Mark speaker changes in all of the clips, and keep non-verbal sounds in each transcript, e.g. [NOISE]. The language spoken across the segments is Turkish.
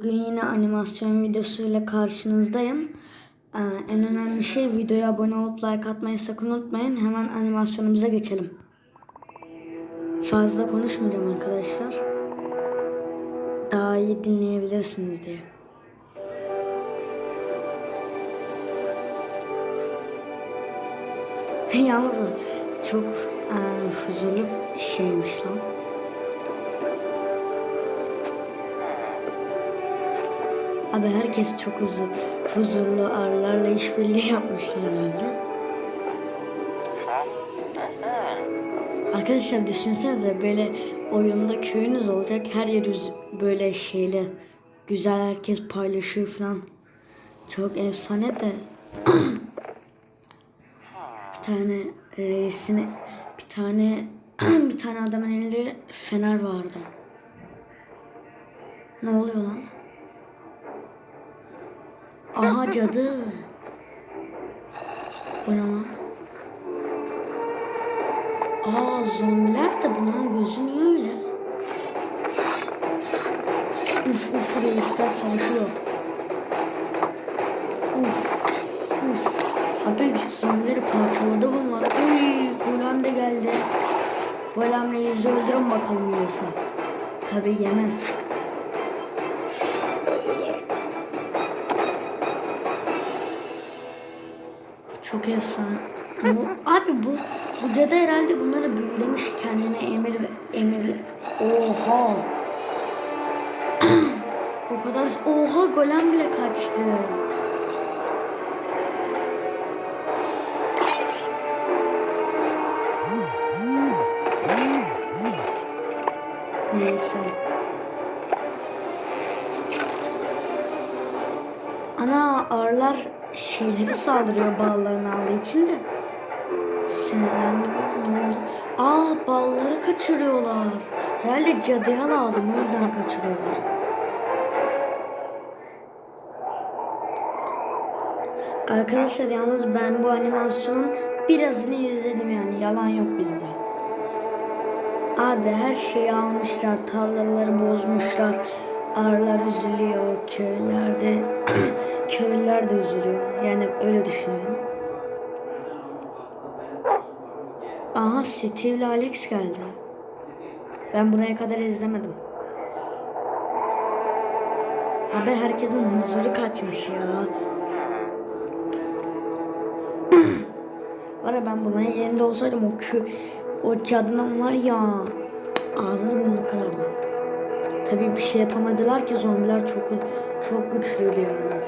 Speaker 1: Bugün yine animasyon videosuyla karşınızdayım. Ee, en önemli şey videoya abone olup like atmayı sakın unutmayın. Hemen animasyonumuza geçelim. Fazla konuşmayacağım arkadaşlar. Daha iyi dinleyebilirsiniz diye. [LAUGHS] Yalnız çok e, huzurlu şeymiş lan. Abi herkes çok huzur, huzurlu arılarla işbirliği yapmışlar herhalde. Arkadaşlar düşünsenize böyle oyunda köyünüz olacak. Her yer böyle şeyle güzel herkes paylaşıyor falan. Çok efsane de [CLEARS THROAT] bir tane reisine bir tane [CLEARS THROAT] bir tane adamın elinde fener vardı. Ne oluyor lan? Aha cadı. Bu ne lan? Aa zombiler de bunların gözü niye öyle? Uf uf reisler savaşıyor. Uf uf. Abi zombileri parçaladı bunlar. Uy golem de geldi. Golem reisi öldürün bakalım yiyorsa. Tabi yemez. Efsane. Bu, abi bu bu cadı herhalde bunları büyülemiş kendine emir emir. Oha. [CLEARS THROAT] o kadar oha golem bile kaçtı. Ana arılar şeyleri saldırıyor ballarını aldığı için de. Ne oldu? Aa balları kaçırıyorlar. Herhalde cadıya lazım o kaçırıyorlar. Arkadaşlar yalnız ben bu animasyonun birazını izledim yani yalan yok bizde. Abi her şeyi almışlar, tarlaları bozmuşlar, arılar üzülüyor, köylerde [CLEARS THROAT] köylüler de üzülüyor. Yani öyle düşünüyorum. Aha Steve ile Alex geldi. Ben buraya kadar izlemedim. Abi herkesin huzuru kaçmış ya. Var ya ben bunların yerinde olsaydım o kö o cadının var ya ağzını burnunu kırardım. Tabii bir şey yapamadılar ki zombiler çok çok güçlüydü yani.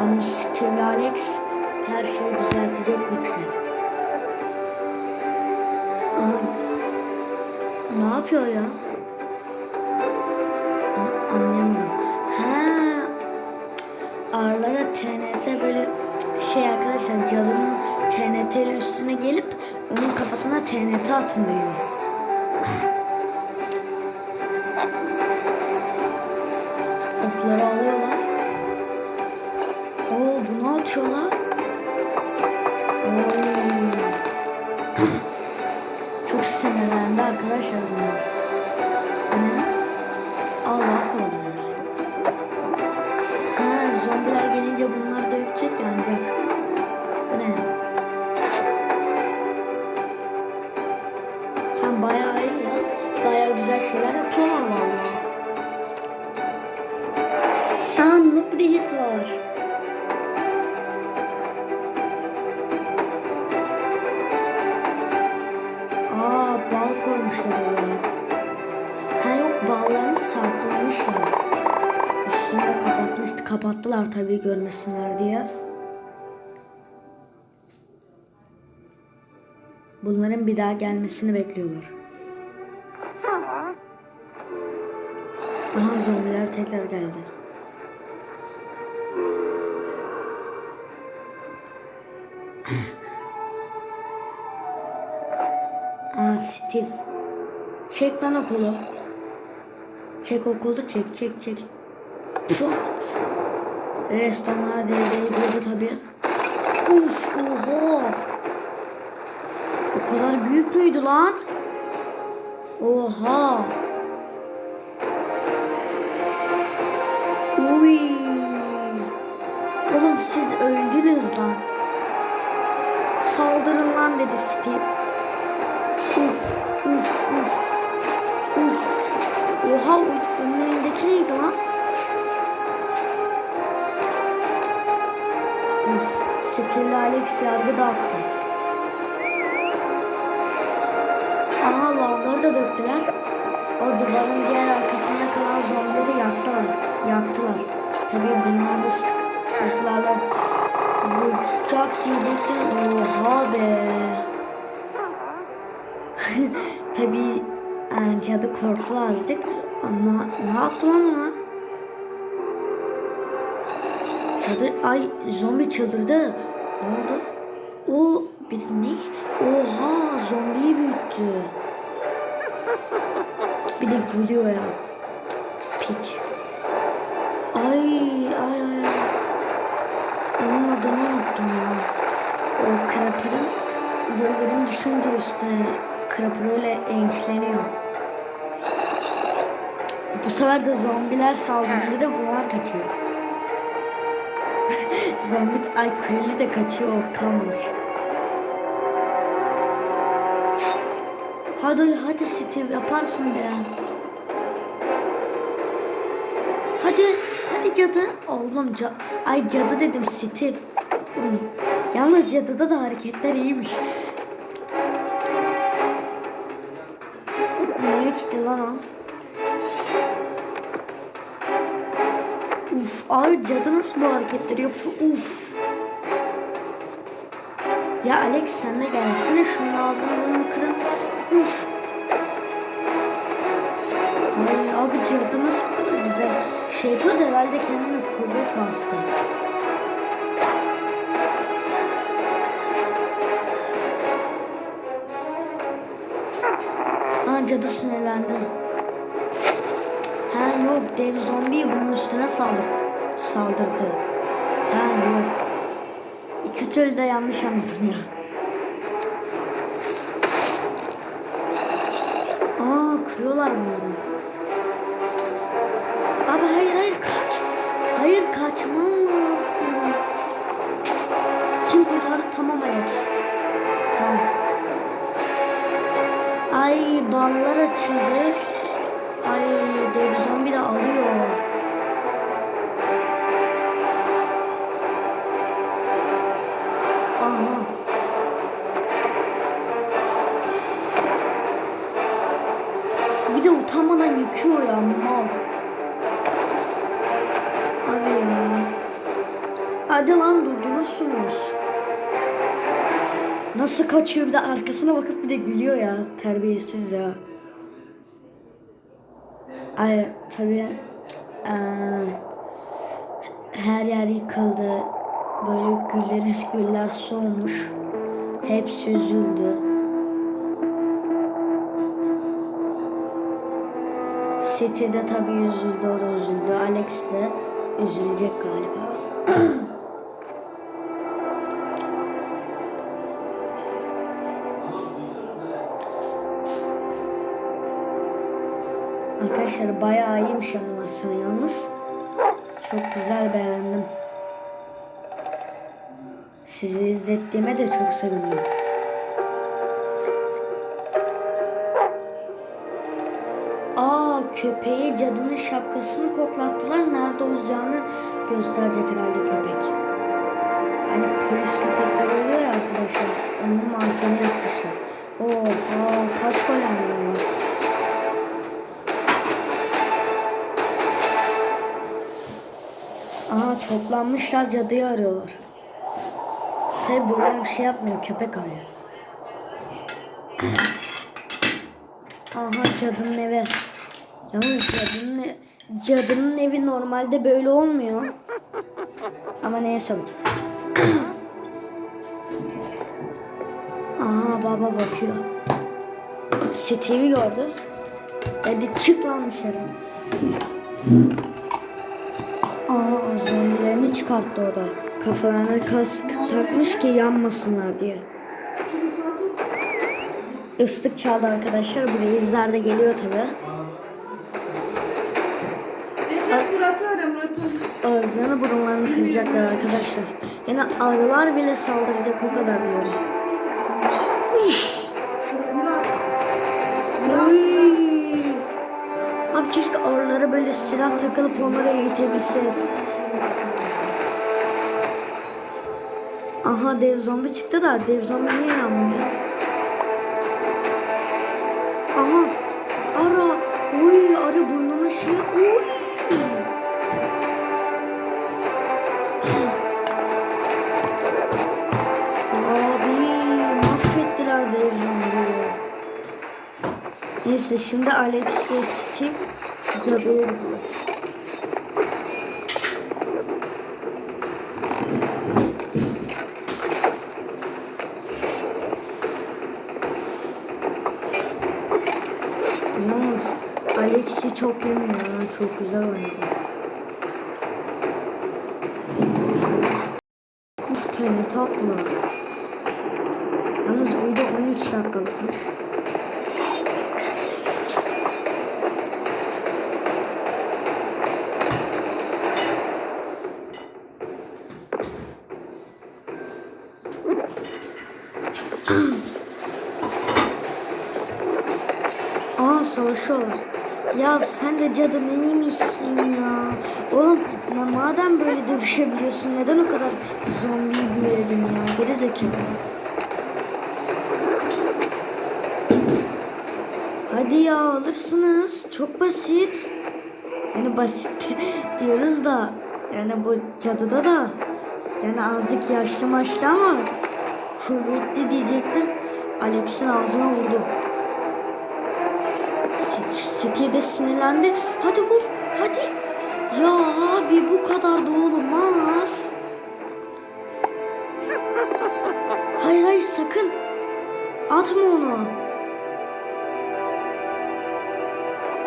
Speaker 1: Ama Steve Alex her şeyi düzeltecek güçlü. Ne yapıyor ya? A- Anlayamadım. Ha. Arlara TNT böyle şey arkadaşlar cadının TNT üstüne gelip onun kafasına TNT atın diyor. Görmesinler diye. Bunların bir daha gelmesini bekliyorlar. Aha zombiler tekrar geldi. [CLEARS THROAT] Aa Steve. Çek lan o kolu. Çek o kolu çek çek çek. Put. Restonlar devreye girdi tabii. Uf oha. O kadar büyük müydü lan? Oha. Uy. Oğlum siz öldünüz lan. Saldırın lan dedi Steve. Uf, uf, uf. Uf. Oha önlerindeki Alex yargı dağıttı. Aha lavları da döktüler. O duvarın diğer arkasında kalan zombileri yaktılar. Yaktılar. Tabii bunlar da sıklıklarla vuracak diyecektim. Oha be. [LAUGHS] Tabii yani cadı korktu azıcık. Ama ne yaptı lan ona? Cadı, ay zombi çıldırdı. Ne oldu? O bir ne? Oha zombiyi büyüttü. Bir de gülüyor ya. Piç. Ay ay ay. Onun adını unuttum ya. O krapırın yolların düşünce üstüne krapır öyle enişleniyor. Bu sefer de zombiler saldırınca da bunlar kaçıyor. Zombi ay köylü de kaçıyor kalmamış. Hadi hadi Steve yaparsın be. Hadi hadi cadı. Oğlum ca ay cadı dedim Steve. Oğlum, Yalnız cadıda da hareketler iyiymiş. Ne geçti lan o? Ay cadı nasıl bu hareketleri yapıyor? Uf. Ya Alex sen de gelsene şunun ağzını kırın. Uf. Ay abi cadı nasıl bu kadar güzel şey da herhalde kendine kuvvet bastı. Ha cadı sinirlendi. Ha yok dev zombi bunun üstüne saldır saldırdı. Ha yok. İki türlü de yanlış anladım ya. Aa kırıyorlar bunu. Abi hayır hayır kaç. Hayır kaçmaz. Kim kurtardı? Tamam hayır. Tamam. Ay ballar açıldı. Hadi lan durdurursunuz. Nasıl kaçıyor bir de arkasına bakıp bir de gülüyor ya. Terbiyesiz ya. Ay tabii eee, her yer yıkıldı. Böyle gülleriz güller solmuş. Hepsi üzüldü. City de tabii üzüldü, o da üzüldü. Alex de üzülecek galiba. [CLEARS THROAT] Arkadaşlar bayağı iyiymiş animasyon yalnız. Çok güzel beğendim. Sizi izlettiğime de çok sevindim. Aa köpeğe cadının şapkasını koklattılar. Nerede olacağını gösterecek herhalde köpek. Hani polis köpekler oluyor ya arkadaşlar. Onun mantığını yapmışlar. Oha kaç golem var. Aa toplanmışlar cadıyı arıyorlar. Tabi bunlar bir şey yapmıyor köpek arıyor. Aha cadının evi. Yalnız cadının, ev- cadının evi normalde böyle olmuyor. Ama neyse. [COUGHS] Aha baba bakıyor. Steve'i gördü. Dedi çık lan dışarı. Aa çıkarttı o da. Kafalarına kask takmış ki yanmasınlar diye. ıslık çaldı arkadaşlar. Buraya izler de geliyor tabi.
Speaker 2: Recep Murat'ı ara Murat'ı.
Speaker 1: Ağızlarını burunlarını kıracaklar arkadaşlar. Yani arılar bile saldıracak o kadar diyorum. Abi keşke arılara böyle silah takılıp onları eğitebilseniz. Aha dev zombi çıktı da dev zombi niye yanmıyor? Aha ara. Uy arı burnuna şey. Zombiyi. Neyse şimdi Alex'le Steve cadıya gidiyor. Yalnız Alex'i çok yemiyor. Çok güzel oynadı. Uf tane tatlı. Yalnız video 13 dakikalıkmış. Aa. Ya sen de cadı neymişsin ya? Oğlum ya madem böyle dövüşebiliyorsun neden o kadar zombi büyüledin ya? Geri zekalı. Hadi ya alırsınız. Çok basit. Yani basit [LAUGHS] diyoruz da yani bu cadıda da yani azıcık yaşlı maçlı ama kuvvetli diyecektim. Alex'in ağzına vurdu. Steve de sinirlendi. Hadi vur. Hadi. Ya abi bu kadar da olmaz. Hayır hayır sakın. Atma onu.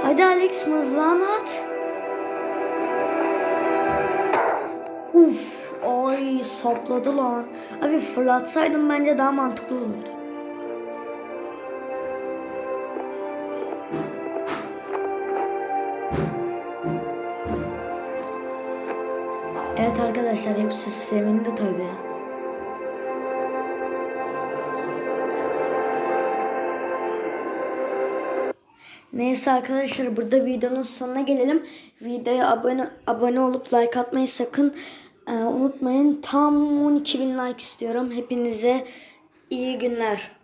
Speaker 1: Hadi Alex mızrağını at. Uf. Ay sapladı lan. Abi fırlatsaydım bence daha mantıklı olurdu. Evet arkadaşlar hepsi sevindi tabii. Neyse arkadaşlar burada videonun sonuna gelelim. Videoya abone abone olup like atmayı sakın e, unutmayın. Tam 12.000 like istiyorum. Hepinize iyi günler.